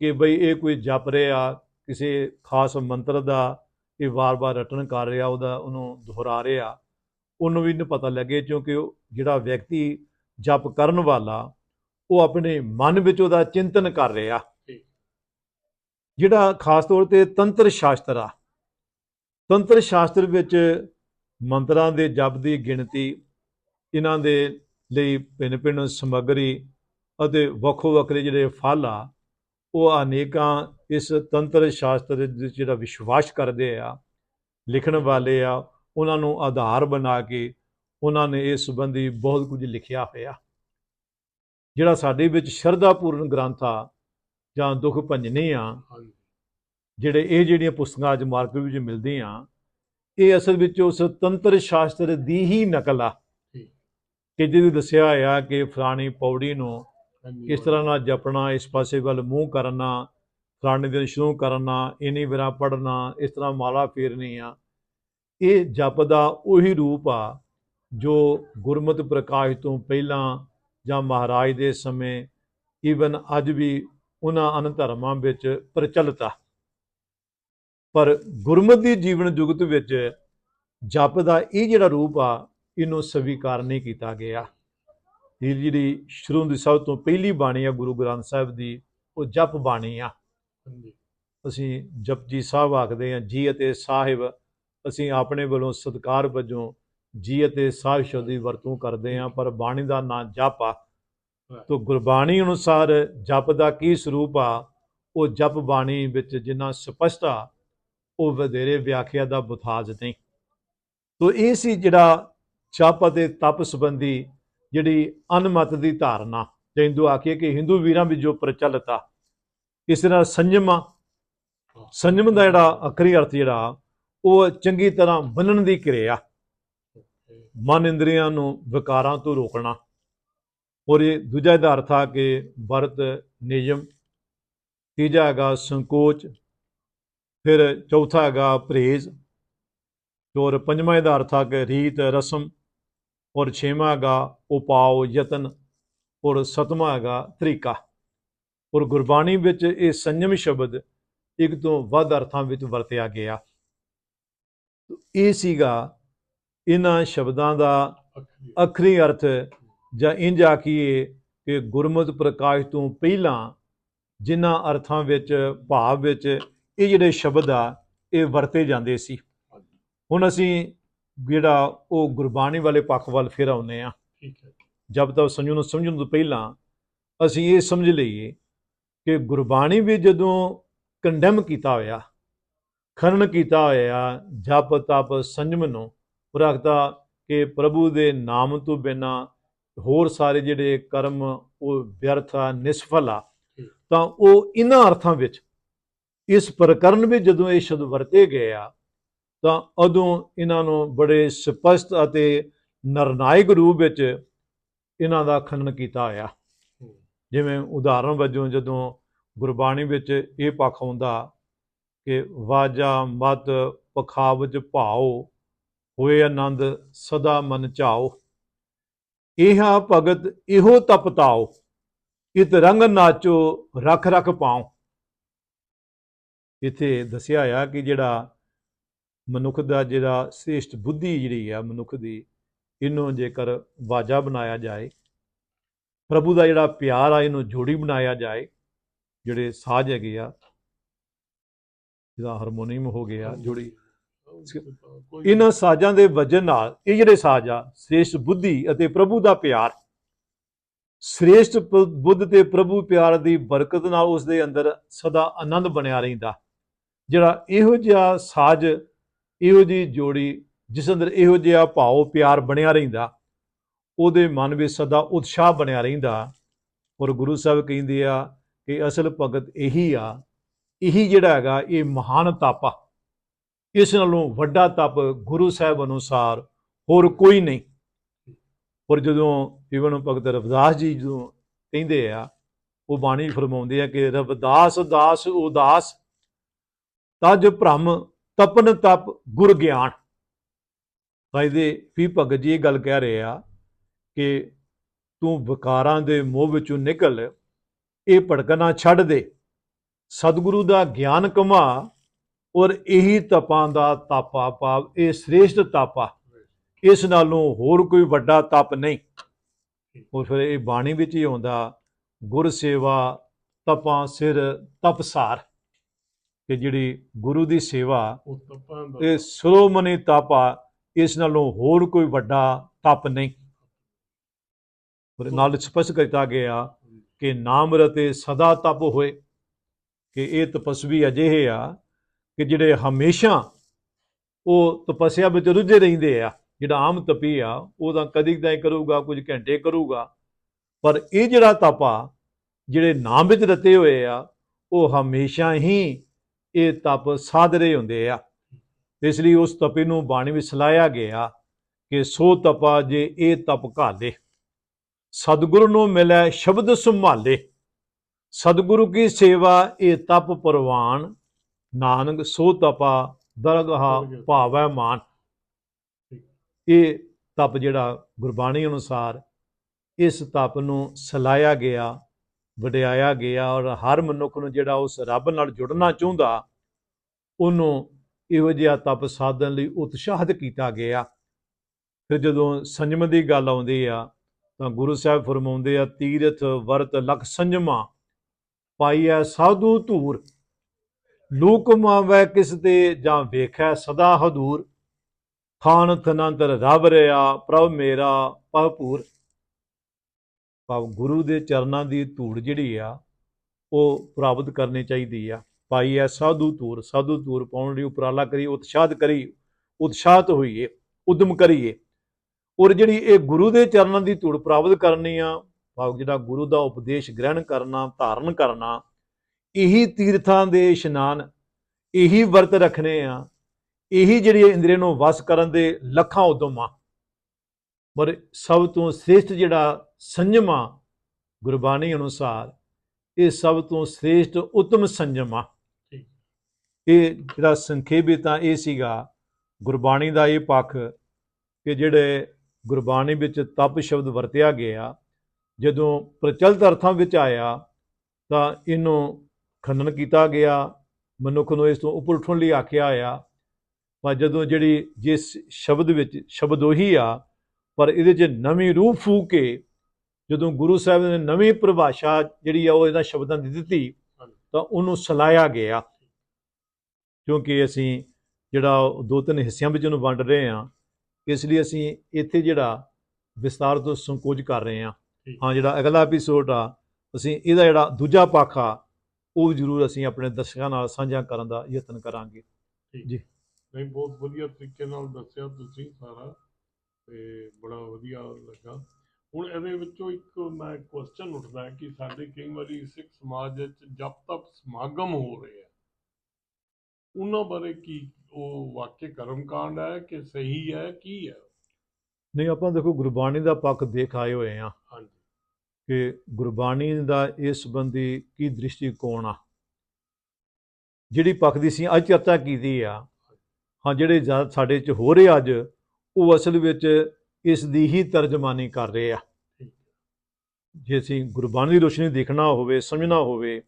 ਕਿ ਬਈ ਇਹ ਕੋਈ ਜਪ ਰਿਹਾ ਕਿਸੇ ਖਾਸ ਮੰਤਰ ਦਾ ਇਹ ਵਾਰ-ਵਾਰ ਰਟਨ ਕਰ ਰਿਹਾ ਉਹਦਾ ਉਹਨੂੰ ਦੁਹਰਾ ਰਿਹਾ। ਉਹਨੂੰ ਵੀ ਨਹੀਂ ਪਤਾ ਲੱਗੇ ਕਿਉਂਕਿ ਉਹ ਜਿਹੜਾ ਵਿਅਕਤੀ ਜਪ ਕਰਨ ਵਾਲਾ ਉਹ ਆਪਣੇ ਮਨ ਵਿੱਚ ਉਹਦਾ ਚਿੰਤਨ ਕਰ ਰਿਹਾ। ਜਿਹੜਾ ਖਾਸ ਤੌਰ ਤੇ ਤੰਤਰ ਸ਼ਾਸਤਰ ਆ ਤੰਤਰ ਸ਼ਾਸਤਰ ਵਿੱਚ ਮੰਤਰਾਂ ਦੇ ਜਪ ਦੀ ਗਿਣਤੀ, ਇਹਨਾਂ ਦੇ ਲਈ ਭਿੰਨ ਭਿੰਨ ਸਮੱਗਰੀ ਅਤੇ ਵੱਖੋ ਵੱਖਰੇ ਜਿਹੜੇ ਫਲ ਆ, ਉਹ ਅਨੇਕਾਂ ਇਸ ਤੰਤਰ ਸ਼ਾਸਤਰ ਵਿੱਚ ਜਿਹੜਾ ਵਿਸ਼ਵਾਸ ਕਰਦੇ ਆ, ਲਿਖਣ ਵਾਲੇ ਆ, ਉਹਨਾਂ ਨੂੰ ਆਧਾਰ ਬਣਾ ਕੇ ਉਹਨਾਂ ਨੇ ਇਸ ਸੰਬੰਧੀ ਬਹੁਤ ਕੁਝ ਲਿਖਿਆ ਹੋਇਆ। ਜਿਹੜਾ ਸਾਡੇ ਵਿੱਚ ਸ਼ਰਧਾਪੂਰਨ ਗ੍ਰੰਥ ਆ ਜਾਂ ਦੁੱਖ ਭੰਜਨੀ ਆ ਜਿਹੜੇ ਇਹ ਜਿਹੜੀਆਂ ਪੁਸਤਕਾਂ ਅੱਜ ਮਾਰਕੀਟ ਵਿੱਚ ਮਿਲਦੀਆਂ ਇਹ ਅਸਲ ਵਿੱਚ ਉਸ ਤੰਤਰ ਸ਼ਾਸਤਰ ਦੀ ਹੀ ਨਕਲ ਆ। ਕਿ ਜਿਹਦੇ ਦੱਸਿਆ ਹੋਇਆ ਕਿ ਫਲਾਣੀ ਪੌੜੀ ਨੂੰ ਕਿਸ ਤਰ੍ਹਾਂ ਨਾਲ ਜਪਣਾ ਇਸ ਪਾਸੇ ਵੱਲ ਮੂੰਹ ਕਰਨਾ ਫਲਾਣੇ ਦਿਨ ਸ਼ੁਰੂ ਕਰਨਾ ਇਨੀ ਵੇਰਾ ਪੜਨਾ ਇਸ ਤਰ੍ਹਾਂ ਮਾਲਾ ਫੇਰਨੀ ਆ। ਇਹ ਜਪ ਦਾ ਉਹੀ ਰੂਪ ਆ ਜੋ ਗੁਰਮਤਿ ਪ੍ਰਕਾਸ਼ ਤੋਂ ਪਹਿਲਾਂ ਜਾਂ ਮਹਾਰਾਜ ਦੇ ਸਮੇਂ ਈਵਨ ਅੱਜ ਵੀ ਉਹਨਾਂ ਅਨ ਧਰਮਾਂ ਵਿੱਚ ਪ੍ਰਚਲਿਤ ਆ। ਪਰ ਗੁਰਮਤਿ ਦੀ ਜੀਵਨ ਜੁਗਤ ਵਿੱਚ ਜਪ ਦਾ ਇਹ ਜਿਹੜਾ ਰੂਪ ਆ ਇਹਨੂੰ ਸਵੀਕਾਰ ਨਹੀਂ ਕੀਤਾ ਗਿਆ। ਇਹ ਜਿਹੜੀ ਸ਼ੁਰੂ ਦੀ ਸਭ ਤੋਂ ਪਹਿਲੀ ਬਾਣੀ ਆ ਗੁਰੂ ਗ੍ਰੰਥ ਸਾਹਿਬ ਦੀ ਉਹ ਜਪ ਬਾਣੀ ਆ। ਅਸੀਂ ਜਪਜੀ ਸਾਹਿਬ ਆਖਦੇ ਆ ਜੀ ਅਤੇ ਸਾਹਿਬ ਅਸੀਂ ਆਪਣੇ ਵੱਲੋਂ ਸਤਿਕਾਰ ਵਜੋਂ ਜੀ ਅਤੇ ਸਾਹਿਬ ਸ਼ਬਦ ਦੀ ਵਰਤੋਂ ਕਰਦੇ ਆ ਪਰ ਬਾਣੀ ਦਾ ਨਾਂ ਜਪ ਆ। ਤੋ ਗੁਰਬਾਣੀ ਅਨੁਸਾਰ ਜਪ ਦਾ ਕੀ ਸਰੂਪ ਆ ਉਹ ਜਪ ਬਾਣੀ ਵਿੱਚ ਜਿੰਨਾ ਸਪਸ਼ਟ ਆ ਉਹ ਵਧੇਰੇ ਵਿਆਖਿਆ ਦਾ ਬੁਥਾਜ ਨਹੀਂ। ਤੋ ਇਹ ਸੀ ਜਿਹੜਾ ਜਪ ਅਤੇ ਤਪ ਸੰਬੰਧੀ ਜਿਹੜੀ ਅਨਮਤ ਦੀ ਧਾਰਨਾ। ਜੇ ਹਿੰਦੂ ਆਖੀਏ ਕਿ ਹਿੰਦੂ ਵੀਰਾਂ ਵਿੱਚ ਜੋ ਪ੍ਰਚਲਿਤ ਆ, ਇਸ ਨਾਲ ਸੰਜਮ ਆ। ਸੰਜਮ ਦਾ ਜਿਹੜਾ ਅਖਰੀ ਅਰਥ ਜਿਹੜਾ ਉਹ ਚੰਗੀ ਤਰ੍ਹਾਂ ਬੰਨਣ ਦੀ ਕਿਰਿਆ। ਮਨ ਇੰਦਰੀਆਂ ਨੂੰ ਵਿਕਾਰਾਂ ਤੋਂ ਰੋਕਣਾ। ਔਰ ਇਹ ਦੂਜਾ ਇਹਦਾ ਅਰਥ ਆ ਕਿ ਵਰਤ ਨਿਯਮ, ਤੀਜਾ ਹੈਗਾ ਸੰਕੋਚ ਫਿਰ ਚੌਥਾ ਹੈਗਾ ਪਰਹੇਜ਼ ਔਰ ਪੰਜਵਾਂ ਇਹਦਾ ਅਰਥ ਆ ਕਿ ਰੀਤ, ਰਸਮ, ਔਰ ਛੇਵਾਂ ਹੈਗਾ ਉਪਾਅ, ਯਤਨ, ਔਰ ਸਤਵਾਂ ਹੈਗਾ ਤਰੀਕਾ। ਔਰ ਗੁਰਬਾਣੀ ਵਿੱਚ ਇਹ ਸੰਜਮ ਸ਼ਬਦ ਇੱਕ ਤੋਂ ਵੱਧ ਅਰਥਾਂ ਵਿੱਚ ਵਰਤਿਆ ਗਿਆ। ਇਹ ਸੀਗਾ ਇਹਨਾਂ ਸ਼ਬਦਾਂ ਦਾ ਅਖਰੀ ਅਖਰੀ ਅਰਥ ਜਾਂ ਇੰਜ ਆਖੀਏ ਕਿ ਗੁਰਮਤਿ ਪ੍ਰਕਾਸ਼ ਤੋਂ ਪਹਿਲਾਂ ਜਿਨ੍ਹਾਂ ਅਰਥਾਂ ਵਿੱਚ, ਭਾਵ ਵਿੱਚ ਇਹ ਜਿਹੜੇ ਸ਼ਬਦ ਆ ਇਹ ਵਰਤੇ ਜਾਂਦੇ ਸੀ। ਹੁਣ ਅਸੀਂ ਜਿਹੜਾ ਉਹ ਗੁਰਬਾਣੀ ਵਾਲੇ ਪੱਖ ਵੱਲ ਫਿਰ ਆਉਂਦੇ ਆ ਠੀਕ ਹੈ ਜਦ ਤੱਕ ਸੰਜੂ ਨੂੰ ਸਮਝਣ ਤੋਂ ਪਹਿਲਾਂ ਅਸੀਂ ਇਹ ਸਮਝ ਲਈਏ ਕਿ ਗੁਰਬਾਣੀ ਵੀ ਜਦੋਂ ਕੰਡੈਮ ਕੀਤਾ ਹੋਇਆ ਖਨਨ ਕੀਤਾ ਹੋਇਆ ਜਪ ਤਪ ਸੰਜਮ ਨੂੰ ਰੱਖਦਾ ਕਿ ਪ੍ਰਭੂ ਦੇ ਨਾਮ ਤੋਂ ਬਿਨਾ ਹੋਰ ਸਾਰੇ ਜਿਹੜੇ ਕਰਮ ਉਹ ਵਿਅਰਥ ਆ ਨਿਸਫਲ ਆ ਤਾਂ ਉਹ ਇਹਨਾਂ ਅਰਥਾਂ ਵਿੱਚ ਇਸ ਪ੍ਰਕਰਨ ਵਿੱਚ ਜਦੋਂ ਇਹ ਸ਼ਬਦ ਵਰਤੇ ਗਏ ਆ ਤਾਂ ਉਦੋਂ ਇਹਨਾਂ ਨੂੰ ਬੜੇ ਸਪਸ਼ਟ ਅਤੇ ਨਿਰਣਾਇਕ ਰੂਪ ਵਿੱਚ ਇਹਨਾਂ ਦਾ ਖੰਡਨ ਕੀਤਾ ਹੋਇਆ। ਹੂੰ, ਜਿਵੇਂ ਉਦਾਹਰਨ ਵਜੋਂ ਜਦੋਂ ਗੁਰਬਾਣੀ ਵਿੱਚ ਇਹ ਪੱਖ ਆਉਂਦਾ ਕਿ ਵਾਜਾ ਮਤ ਪਖਾਵਜ ਭਾਓ ਹੋਏ ਆਨੰਦ ਸਦਾ ਮਨ ਚਾਓ ਇਹਾ ਭਗਤ ਇਹੋ ਤਪਤਾਓ ਇਤ ਰੰਗ ਨਾਚੋ ਰਖ ਰਖ ਪਾਉ। ਇਥੇ ਦੱਸਿਆ ਆ ਕਿ ਜਿਹੜਾ ਮਨੁੱਖ ਦਾ ਜਿਹੜਾ ਸ੍ਰੇਸ਼ਟ ਬੁੱਧੀ ਜਿਹੜੀ ਆ ਮਨੁੱਖ ਦੀ ਇਹਨੂੰ ਜੇਕਰ ਵਾਜਾ ਬਣਾਇਆ ਜਾਏ ਪ੍ਰਭੂ ਦਾ ਜਿਹੜਾ ਪਿਆਰ ਆ ਇਹਨੂੰ ਜੋੜੀ ਬਣਾਇਆ ਜਾਏ ਜਿਹੜੇ ਸਾਜ਼ ਹੈਗੇ ਆ ਜਿਹਦਾ ਹਾਰਮੋਨੀਅਮ ਹੋ ਗਿਆ ਜੋੜੀ। ਇਹਨਾਂ ਸਾਜ਼ਾਂ ਦੇ ਵਜਨ ਨਾਲ ਇਹ ਜਿਹੜੇ ਸਾਜ਼ ਆ ਸ੍ਰੇਸ਼ਟ ਬੁੱਧੀ ਅਤੇ ਪ੍ਰਭੂ ਦਾ ਪਿਆਰ ਸ੍ਰੇਸ਼ਟ ਬੁੱਧ ਤੇ ਪ੍ਰਭੂ ਪਿਆਰ ਦੀ ਬਰਕਤ ਨਾਲ ਉਸ ਦੇ ਅੰਦਰ ਸਦਾ ਆਨੰਦ ਬਣਿਆ ਰਹਿੰਦਾ। ਜਿਹੜਾ ਇਹੋ ਜਿਹਾ ਸਾਜ਼, ਇਹੋ ਜਿਹੀ ਜੋੜੀ ਜਿਸ ਅੰਦਰ ਇਹੋ ਜਿਹਾ ਭਾਵ, ਪਿਆਰ ਬਣਿਆ ਰਹਿੰਦਾ, ਉਹਦੇ ਮਨ ਵਿੱਚ ਸਦਾ ਉਤਸ਼ਾਹ ਬਣਿਆ ਰਹਿੰਦਾ। ਔਰ ਗੁਰੂ ਸਾਹਿਬ ਕਹਿੰਦੇ ਆ ਕਿ ਅਸਲ ਭਗਤ ਇਹੀ ਆ, ਇਹੀ ਜਿਹੜਾ ਹੈਗਾ, ਇਹ ਮਹਾਨ ਤਪ ਆ। ਇਸ ਨਾਲੋਂ ਵੱਡਾ ਤਪ ਗੁਰੂ ਸਾਹਿਬ ਅਨੁਸਾਰ ਹੋਰ ਕੋਈ ਨਹੀਂ। ਪਰ ਜਦੋਂ ਈਵਨ ਭਗਤ ਰਵਿਦਾਸ ਜੀ ਜਦੋਂ ਕਹਿੰਦੇ ਆ, ਉਹ ਬਾਣੀ ਫਰਮਾਉਂਦੇ ਆ ਕਿ ਰਵਿਦਾਸ ਦਾਸ ਉਦਾਸ ਤਜ ਭ੍ਰਮ ਤਪਨ ਤਪ ਗੁਰ ਗਿਆਨ। ਤਾਂ ਇਹਦੇ ਵੀ ਭਗਤ ਜੀ ਇਹ ਗੱਲ ਕਹਿ ਰਹੇ ਆ ਕਿ ਤੂੰ ਵਿਕਾਰਾਂ ਦੇ ਮੋਹ ਵਿੱਚੋਂ ਨਿਕਲ, ਇਹ ਭੜਕਣਾ ਛੱਡ ਦੇ। ਸਤਿਗੁਰੂ ਦਾ ਗਿਆਨ ਕਮਾ ਔਰ ਇਹੀ ਤਪਾਂ ਦਾ ਤਾਪਾ ਭਾਵ ਇਹ ਸ੍ਰੇਸ਼ਟ ਤਾਪਾ ਇਸ ਨਾਲੋਂ ਹੋਰ ਕੋਈ ਵੱਡਾ ਤਪ ਨਹੀਂ। ਉਹ ਫਿਰ ਇਹ ਬਾਣੀ ਵਿੱਚ ਹੀ ਆਉਂਦਾ, ਗੁਰ ਸੇਵਾ ਤਪਾਂ ਸਿਰ ਤਪਸਾਰ। ਕਿ ਜਿਹੜੀ ਗੁਰੂ ਦੀ ਸੇਵਾ ਇਹ ਸਰੋਮਣੀ ਤਾਪਾ ਇਸ ਨਾਲੋਂ ਹੋਰ ਕੋਈ ਵੱਡਾ ਤਪ ਨਹੀਂ। ਔਰ ਨਾਲ ਸਪਸ਼ਟ ਕੀਤਾ ਗਿਆ ਕਿ ਨਾਮ ਰਤੇ ਸਦਾ ਤਪ ਹੋਏ ਕਿ ਇਹ ਤਪਸਵੀ ਅਜਿਹੇ ਆ ਕਿ ਜਿਹੜੇ ਹਮੇਸ਼ਾ ਉਹ ਤਪੱਸਿਆ ਵਿੱਚ ਰੁੱਝੇ ਰਹਿੰਦੇ ਆ ਜਿਹੜਾ ਆਮ ਤਪੀ ਆ ਉਹ ਤਾਂ ਕਦੀ ਕਦਾਈ ਕਰੂਗਾ ਕੁਝ ਘੰਟੇ ਕਰੂਗਾ। ਪਰ ਇਹ ਜਿਹੜਾ ਤਪਾ ਜਿਹੜੇ ਨਾਮ ਵਿੱਚ ਰਤੇ ਹੋਏ ਆ ਉਹ ਹਮੇਸ਼ਾ ਹੀ ਇਹ ਤਪ ਸਾਧਰੇ ਹੁੰਦੇ ਆ। ਇਸ ਲਈ ਉਸ ਤਪੇ ਨੂੰ ਬਾਣੀ ਵਿੱਚ ਸਲਾਇਆ ਗਿਆ ਕਿ ਸੋ ਤਪਾ ਜੇ ਇਹ ਤਪ ਘਾਲੇ। ਸਤਿਗੁਰੂ ਨੂੰ ਮਿਲੈ ਸ਼ਬਦ ਸੰਭਾਲੇ। ਸਤਿਗੁਰੂ ਕੀ ਸੇਵਾ ਇਹ ਤਪ ਪ੍ਰਵਾਨ। ਨਾਨਕ ਸੋ ਤਪਾ ਦਰਗਾਹ ਭਾਵੈ ਮਾਨ। ਇਹ ਤਪ ਜਿਹੜਾ ਗੁਰਬਾਣੀ ਅਨੁਸਾਰ ਇਸ ਤਪ ਨੂੰ ਸਲਾਇਆ ਗਿਆ ਵਡਿਆਇਆ ਗਿਆ ਔਰ ਹਰ ਮਨੁੱਖ ਨੂੰ ਜਿਹੜਾ ਉਸ ਰੱਬ ਨਾਲ ਜੁੜਨਾ ਚਾਹੁੰਦਾ, ਉਹਨੂੰ ਇਹੋ ਜਿਹਾ ਤਪ ਸਾਧਨ ਲਈ ਉਤਸ਼ਾਹਿਤ ਕੀਤਾ ਗਿਆ। ਫਿਰ ਜਦੋਂ ਸੰਜਮ ਦੀ ਗੱਲ ਆਉਂਦੀ ਆ, ਤਾਂ ਗੁਰੂ ਸਾਹਿਬ ਫਰਮਾਉਂਦੇ ਆ, ਤੀਰਥ ਵਰਤ ਲਖ ਸੰਜਮਾ, ਪਾਈਐ ਸਾਧੂ ਧੂਰ, ਲੋਕ ਮਾਵੈ ਕਿਸ ਦੇ ਜਾਂ ਵੇਖੈ ਸਦਾ ਹਦੂਰ ਖਾਨ ਥਨੰਤਰ ਰਬ ਰਿਆ ਪ੍ਰਭ ਮੇਰਾ ਭਰਪੂਰ। ਭਾਵ ਗੁਰੂ ਦੇ ਚਰਨਾਂ ਦੀ ਧੂੜ ਜਿਹੜੀ ਆ, ਉਹ ਪ੍ਰਾਪਤ ਕਰਨੀ ਚਾਹੀਦੀ ਆ। ਪਾਈ ਐ ਸਾਧੂ ਧੂਰ ਸਾਧੂ ਧੂਰ ਪਾਉਣ ਲਈ ਉਪਰਾਲਾ ਕਰੀ ਉਤਸ਼ਾਹਤ ਕਰੀ ਉਤਸ਼ਾਹਤ ਹੋਈਏ, ਉਦਮ ਕਰੀਏ। ਔਰ ਜਿਹੜੀ ਇਹ ਗੁਰੂ ਦੇ ਚਰਨਾਂ ਦੀ ਧੂੜ ਪ੍ਰਾਪਤ ਕਰਨੀ ਆ, ਭਾਵ ਜਿਹੜਾ ਗੁਰੂ ਦਾ ਉਪਦੇਸ਼ ਗ੍ਰਹਿਣ ਕਰਨਾ, ਧਾਰਨ ਕਰਨਾ, ਇਹੀ ਤੀਰਥਾਂ ਦੇ ਇਸ਼ਨਾਨ, ਇਹੀ ਵਰਤ ਰੱਖਣੇ ਆ, ਇਹੀ ਜਿਹੜੀ ਇੰਦਰੀ ਨੂੰ ਵਸ ਕਰਨ ਦੇ ਲੱਖਾਂ ਉਦਮ ਆ। ਪਰ ਸਭ ਤੋਂ ਸ੍ਰੇਸ਼ਟ ਜਿਹੜਾ ਸੰਜਮ ਗੁਰਬਾਣੀ ਅਨੁਸਾਰ ਇਹ ਸਭ ਤੋਂ ਸ੍ਰੇਸ਼ਟ ਉਤਮ ਸੰਜਮ ਆ। ਇਹ ਜਿਹੜਾ ਸੰਖੇਪ ਵਿੱਚ ਤਾਂ ਇਹ ਸੀਗਾ ਗੁਰਬਾਣੀ ਦਾ ਇਹ ਪੱਖ ਕਿ ਜਿਹੜੇ ਗੁਰਬਾਣੀ ਵਿੱਚ ਤਪ ਸ਼ਬਦ ਵਰਤਿਆ ਗਿਆ ਜਦੋਂ ਪ੍ਰਚਲਿਤ ਅਰਥਾਂ ਵਿੱਚ ਆਇਆ ਤਾਂ ਇਹਨੂੰ ਖੰਡਨ ਕੀਤਾ ਗਿਆ ਮਨੁੱਖ ਨੂੰ ਇਸ ਤੋਂ ਉੱਪਰ ਉੱਠਣ ਲਈ ਆਖਿਆ ਆ ਪਰ ਜਦੋਂ ਜਿਹੜੀ ਜਿਸ ਸ਼ਬਦ ਵਿੱਚ ਸ਼ਬਦ ਉਹੀ ਆ ਪਰ ਇਹਦੇ 'ਚ ਨਵੀਂ ਰੂਹ ਫੂਕ ਕੇ ਜਦੋਂ ਗੁਰੂ ਸਾਹਿਬ ਨੇ ਨਵੀਂ ਪਰਿਭਾਸ਼ਾ ਜਿਹੜੀ ਆ ਉਹ ਇਹਨਾਂ ਸ਼ਬਦਾਂ ਦੀ ਦਿੱਤੀ ਤਾਂ ਉਹਨੂੰ ਸਲਾਇਆ ਗਿਆ। ਕਿਉਂਕਿ ਅਸੀਂ ਜਿਹੜਾ ਦੋ ਤਿੰਨ ਹਿੱਸਿਆਂ ਵਿੱਚ ਉਹਨੂੰ ਵੰਡ ਰਹੇ ਹਾਂ ਇਸ ਲਈ ਅਸੀਂ ਇੱਥੇ ਜਿਹੜਾ ਵਿਸਤਾਰ ਤੋਂ ਸੰਕੋਚ ਕਰ ਰਹੇ ਹਾਂ। ਠੀਕ। ਹਾਂ ਜਿਹੜਾ ਅਗਲਾ ਐਪੀਸੋਡ ਆ ਅਸੀਂ ਇਹਦਾ ਜਿਹੜਾ ਦੂਜਾ ਪੱਖ ਆ ਉਹ ਜ਼ਰੂਰ ਅਸੀਂ ਆਪਣੇ ਦਰਸ਼ਕਾਂ ਨਾਲ ਸਾਂਝਾ ਕਰਨ ਦਾ ਯਤਨ ਕਰਾਂਗੇ। ਨਹੀਂ ਬਹੁਤ ਵਧੀਆ ਤਰੀਕੇ ਨਾਲ ਦੱਸਿਆ ਤੁਸੀਂ ਸਾਰਾ ਤੇ ਬੜਾ ਵਧੀਆ ਲੱਗਾ। ਹੁਣ ਇਹਦੇ ਵਿੱਚੋਂ ਇੱਕ ਮੈਂ ਕੁਐਸਚਨ ਉੱਠਦਾ ਕਿ ਸਾਡੇ ਕਈ ਵਾਰੀ ਸਿੱਖ ਸਮਾਜ ਵਿੱਚ ਜਪ ਤਪ ਸਮਾਗਮ ਹੋ ਰਹੇ ਆ ਉਹਨਾਂ ਬਾਰੇ ਕੀ ਉਹ ਵਾਕਿਆ ਕਰਮਕਾਂਡ ਹੈ ਕਿ ਸਹੀ ਹੈ ਕੀ ਹੈ? ਨਹੀਂ ਆਪਾਂ ਦੇਖੋ ਗੁਰਬਾਣੀ ਦਾ ਪੱਖ ਦੇਖ ਆਏ ਹੋਏ ਆ ਹਾਂਜੀ। ਕਿ ਗੁਰਬਾਣੀ ਦਾ ਇਸ ਸੰਬੰਧੀ ਕੀ ਦ੍ਰਿਸ਼ਟੀਕੋਣ ਆ। ਜਿਹੜੀ ਪੱਖ ਦੀ ਸੀ ਅੱਜ ਚਰਚਾ ਕੀਤੀ ਆ ਹਾਂ ਜਿਹੜੇ ਸਾਡੇ ਚ ਹੋ ਰਹੇ ਅੱਜ ਉਹ ਅਸਲ ਵਿੱਚ ਇਸ ਦੀ ਹੀ ਤਰਜਮਾਨੀ ਕਰ ਰਹੇ ਆ। ਜੇ ਅਸੀਂ ਗੁਰਬਾਣੀ ਦੀ ਰੋਸ਼ਨੀ ਦੇਖਣਾ ਹੋਵੇ, ਸਮਝਣਾ ਹੋਵੇ,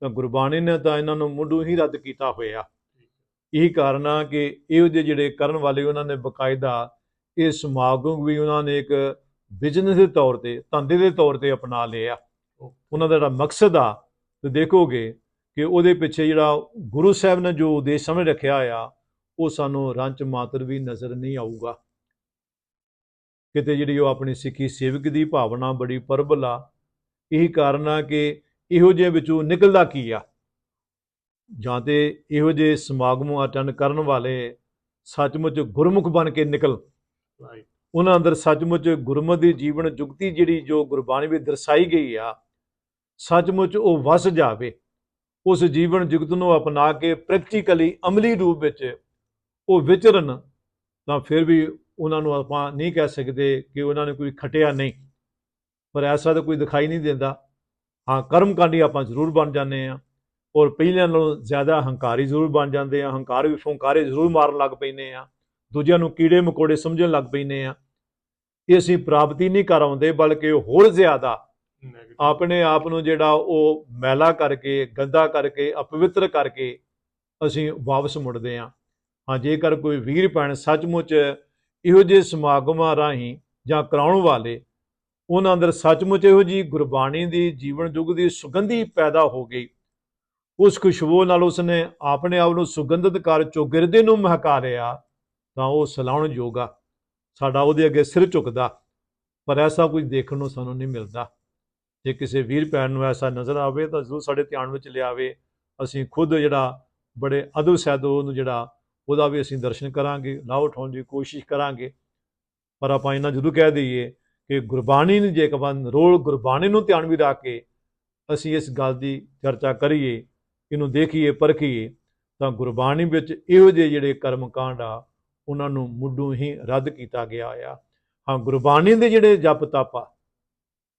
ਤਾਂ ਗੁਰਬਾਣੀ ਨੇ ਤਾਂ ਇਹਨਾਂ ਨੂੰ ਮੁੱਢੋਂ ਹੀ ਰੱਦ ਕੀਤਾ ਹੋਇਆ। ਠੀਕ ਇਹੀ ਕਾਰਨ ਆ ਕਿ ਇਹੋ ਜਿਹੇ ਜਿਹੜੇ ਕਰਨ ਵਾਲੇ ਉਹਨਾਂ ਨੇ ਬਕਾਇਦਾ, ਇਹ ਸਮਾਗਮ ਵੀ ਉਹਨਾਂ ਨੇ ਇੱਕ ਬਿਜ਼ਨਸ ਦੇ ਤੌਰ ਤੇ, ਧੰਦੇ ਦੇ ਤੌਰ ਤੇ ਅਪਣਾ ਲਿਆ। ਓਕੇ ਉਹਨਾਂ ਦਾ ਜਿਹੜਾ ਮਕਸਦ ਆ, ਤੇ ਦੇਖੋਗੇ ਕਿ ਉਹਦੇ ਪਿੱਛੇ ਜਿਹੜਾ ਗੁਰੂ ਸਾਹਿਬ ਨੇ ਜੋ ਉਦੇਸ਼ ਸਮਝ ਰੱਖਿਆ ਆ, ਉਹ ਸਾਨੂੰ ਰੰਚ ਮਾਤਰ ਵੀ ਨਜ਼ਰ ਨਹੀਂ ਆਊਗਾ। ਕਿਤੇ ਜਿਹੜੀ ਉਹ ਆਪਣੀ ਸਿੱਖੀ ਸੇਵਕ ਦੀ ਭਾਵਨਾ ਬੜੀ ਪ੍ਰਬਲ ਆ ਇਹੀ ਕਾਰਨ ਆ ਕਿ ਇਹੋ ਜਿਹੇ ਵਿੱਚੋਂ ਨਿਕਲਦਾ ਕੀ ਆ? ਜਾਂ ਤੇ ਇਹੋ ਜਿਹੇ ਸਮਾਗਮ ਅਟੈਂਡ ਕਰਨ ਵਾਲੇ ਸੱਚਮੁੱਚ ਗੁਰਮੁਖ ਬਣ ਕੇ ਨਿਕਲ। ਉਹਨਾਂ ਅੰਦਰ ਸੱਚਮੁੱਚ ਗੁਰਮਤਿ ਦੀ ਜੀਵਨ ਜੁਗਤੀ ਜਿਹੜੀ ਜੋ ਗੁਰਬਾਣੀ ਵਿੱਚ ਦਰਸਾਈ ਗਈ ਆ ਸੱਚਮੁੱਚ ਉਹ ਵਸ ਜਾਵੇ। ਉਸ ਜੀਵਨ ਜੁਗਤ ਨੂੰ ਅਪਣਾ ਕੇ ਪ੍ਰੈਕਟੀਕਲੀ ਅਮਲੀ ਰੂਪ ਵਿੱਚ ਉਹ ਵਿਚਰਨ ਤਾਂ ਫਿਰ ਵੀ ਉਹਨਾਂ ਨੂੰ ਆਪਾਂ ਨਹੀਂ ਕਹਿ ਸਕਦੇ ਕਿ ਉਹਨਾਂ ਨੇ ਕੋਈ ਖਟਿਆ ਨਹੀਂ। ਪਰ ਐਸਾ ਤਾਂ ਕੋਈ ਦਿਖਾਈ ਨਹੀਂ ਦਿੰਦਾ। ਹਾਂ ਕਰਮਕਾਂਡੀ ਆਪਾਂ ਜ਼ਰੂਰ ਬਣ ਜਾਂਦੇ ਆ ਔਰ ਪਹਿਲਿਆਂ ਨਾਲੋਂ ਜ਼ਿਆਦਾ ਹੰਕਾਰੀ ਜ਼ਰੂਰ ਬਣ ਜਾਂਦੇ ਆ ਹੰਕਾਰ ਵੀ ਫੁੰਕਾਰੇ ਜ਼ਰੂਰ ਮਾਰਨ ਲੱਗ ਪੈਂਦੇ ਆ ਦੂਜਿਆਂ ਨੂੰ ਕੀੜੇ ਮਕੋੜੇ ਸਮਝਣ ਲੱਗ ਪੈਂਦੇ ਆ ਇਹ ਅਸੀਂ ਪ੍ਰਾਪਤੀ ਨਹੀਂ ਕਰ ਆਉਂਦੇ ਬਲਕਿ ਹੋਰ ਜ਼ਿਆਦਾ ਆਪਣੇ ਆਪ ਨੂੰ ਜਿਹੜਾ ਉਹ ਮੈਲਾ ਕਰਕੇ ਗੰਦਾ ਕਰਕੇ ਅਪਵਿੱਤਰ ਕਰਕੇ ਅਸੀਂ ਵਾਪਸ ਮੁੜਦੇ ਹਾਂ। ਹਾਂ ਜੇਕਰ ਕੋਈ ਵੀਰ ਭੈਣ ਸੱਚਮੁੱਚ ਇਹੋ ਜਿਹੇ ਸਮਾਗਮਾਂ ਰਾਹੀਂ ਜਾਂ ਕਰਾਉਣ ਵਾਲੇ, ਉਹਨਾਂ ਅੰਦਰ ਸੱਚਮੁੱਚ ਇਹੋ ਜੀ ਗੁਰਬਾਣੀ ਦੀ, ਜੀਵਨ ਯੁੱਗ ਦੀ ਸੁਗੰਧੀ ਪੈਦਾ ਹੋ ਗਈ। ਉਸ ਖੁਸ਼ਬੂ ਨਾਲ ਉਸਨੇ ਆਪਣੇ ਆਪ ਨੂੰ ਸੁਗੰਧਿਤ ਕਰ ਚੌਗਿਰਦੇ ਨੂੰ ਮਹਕਾ ਲਿਆ, ਤਾਂ ਉਹ ਸਲਾਉਣ ਯੋਗਾ ਸਾਡਾ ਉਹਦੇ ਅੱਗੇ ਸਿਰ ਝੁਕਦਾ, ਪਰ ਐਸਾ ਕੁਝ ਦੇਖਣ ਨੂੰ ਸਾਨੂੰ ਨਹੀਂ ਮਿਲਦਾ। ਜੇ ਕਿਸੇ ਵੀਰ ਭੈਣ ਨੂੰ ਐਸਾ ਨਜ਼ਰ ਆਵੇ, ਤਾਂ ਜ਼ਰੂਰ ਸਾਡੇ ਧਿਆਨ ਵਿੱਚ ਲਿਆਵੇ। ਅਸੀਂ ਖੁਦ ਜਿਹੜਾ ਬੜੇ ਅਦਬ ਸੈਦੋ ਉਹਨੂੰ ਜਿਹੜਾ ਉਹਦਾ ਵੀ ਅਸੀਂ ਦਰਸ਼ਨ ਕਰਾਂਗੇ ਲਾਭ ਉਠਾਉਣ ਦੀ ਕੋਸ਼ਿਸ਼ ਕਰਾਂਗੇ। ਪਰ ਆਪਾਂ ਇਹਨਾਂ ਜ਼ਰੂਰ ਕਹਿ ਦਈਏ ਕਿ ਗੁਰਬਾਣੀ ਨੂੰ ਜੇ ਕਬੰਦ ਰੋਲ ਗੁਰਬਾਣੀ ਨੂੰ ਧਿਆਨ ਵੀ ਰੱਖ ਕੇ ਅਸੀਂ ਇਸ ਗੱਲ ਦੀ ਚਰਚਾ ਕਰੀਏ, ਇਹਨੂੰ ਦੇਖੀਏ, ਪਰਖੀਏ, ਤਾਂ ਗੁਰਬਾਣੀ ਵਿੱਚ ਇਹੋ ਜਿਹੇ ਜਿਹੜੇ ਕਰਮ ਕਾਂਡ ਆ, ਉਹਨਾਂ ਨੂੰ ਮੁੱਢੋਂ ਹੀ ਰੱਦ ਕੀਤਾ ਗਿਆ ਆ। ਹਾਂ, ਗੁਰਬਾਣੀ ਦੇ ਜਿਹੜੇ ਜਪ ਤਪ ਆ,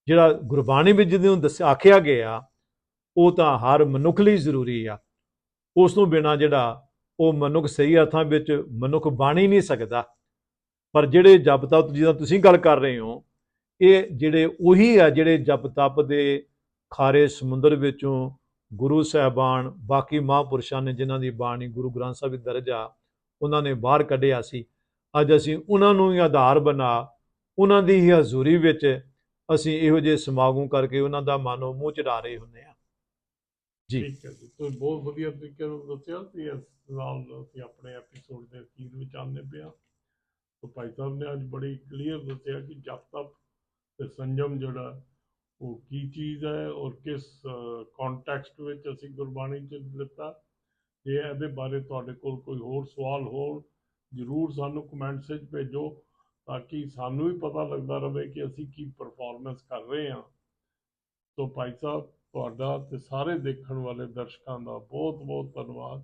ਜਿਹੜਾ ਗੁਰਬਾਣੀ ਵਿੱਚ ਜਿਹਨੂੰ ਦੱਸਿਆ ਆਖਿਆ ਗਿਆ, ਉਹ ਤਾਂ ਹਰ ਮਨੁੱਖ ਲਈ ਜ਼ਰੂਰੀ ਆ। ਉਸ ਤੋਂ ਬਿਨਾ ਜਿਹੜਾ ਉਹ ਮਨੁੱਖ ਸਹੀ ਅਰਥਾਂ ਵਿੱਚ ਮਨੁੱਖ ਬਣ ਹੀ ਨਹੀਂ ਸਕਦਾ। ਪਰ ਜਿਹੜੇ ਜਪ ਤਪ ਜਿਹਦਾ ਤੁਸੀਂ ਗੱਲ ਕਰ ਰਹੇ ਹੋ, ਇਹ ਜਿਹੜੇ ਉਹੀ ਆ ਜਿਹੜੇ ਜਪ ਤਪ ਦੇ ਖਾਰੇ ਸਮੁੰਦਰ ਵਿੱਚੋਂ ਗੁਰੂ ਸਾਹਿਬਾਨ, ਬਾਕੀ ਮਹਾਂਪੁਰਸ਼ਾਂ ਨੇ ਜਿਨ੍ਹਾਂ ਦੀ ਬਾਣੀ ਗੁਰੂ ਗ੍ਰੰਥ ਸਾਹਿਬ ਵਿੱਚ ਦਰਜ ਆ, ਉਹਨਾਂ ਨੇ ਬਾਹਰ ਕੱਢਿਆ ਸੀ। ਅੱਜ ਅਸੀਂ ਉਹਨਾਂ ਨੂੰ ਹੀ ਆਧਾਰ ਬਣਾ, ਉਹਨਾਂ ਦੀ ਹੀ ਹਜ਼ੂਰੀ ਵਿੱਚ ਅਸੀਂ ਇਹੋ ਜਿਹੇ ਸਮਾਗਮ ਕਰਕੇ ਉਹਨਾਂ ਦਾ ਮਾਨੋ ਮੂੰਹ ਚੜਾ ਰਹੇ ਹੁੰਦੇ ਆ ਜੀ। ਠੀਕ ਹੈ ਜੀ, ਤੁਸੀਂ ਬਹੁਤ ਵਧੀਆ ਤਰੀਕੇ ਨਾਲ ਦੱਸਿਆ ਤੇ ਨਾਲ ਅਸੀਂ ਆਪਣੇ ਐਪੀਸੋਡ ਦੇ ਅਖੀਰ ਵਿੱਚ ਆਉਂਦੇ ਪਿਆ ਤਾਂ ਭਾਈ ਸਾਹਿਬ ਨੇ ਅੱਜ ਬੜੀ ਕਲੀਅਰ ਦੱਸਿਆ ਕਿ ਜਪ ਤਪ ਤੇ ਸੰਜਮ ਜਿਹੜਾ, ਉਹ ਕੀ ਚੀਜ਼ ਹੈ ਔਰ ਕਿਸ ਕੰਟੈਕਸਟ ਵਿੱਚ ਅਸੀਂ ਗੁਰਬਾਣੀ ਚ ਲਿੱਤਾ ਜੇ ਇਹਦੇ ਬਾਰੇ ਤੁਹਾਡੇ ਕੋਲ ਕੋਈ ਹੋਰ ਸਵਾਲ ਹੋਣ ਜ਼ਰੂਰ ਸਾਨੂੰ ਕਮੈਂਟਸ ਵਿੱਚ ਭੇਜੋ ਤਾਂ ਕਿ ਸਾਨੂੰ ਵੀ ਪਤਾ ਲੱਗਦਾ ਰਹੇ ਕਿ ਅਸੀਂ ਕੀ ਪਰਫਾਰਮੈਂਸ ਕਰ ਰਹੇ ਹਾਂ। ਸੋ ਭਾਈ ਸਾਹਿਬ, ਤੁਹਾਡਾ ਤੇ ਸਾਰੇ ਦੇਖਣ ਵਾਲੇ ਦਰਸ਼ਕਾਂ ਦਾ ਬਹੁਤ ਬਹੁਤ ਧੰਨਵਾਦ।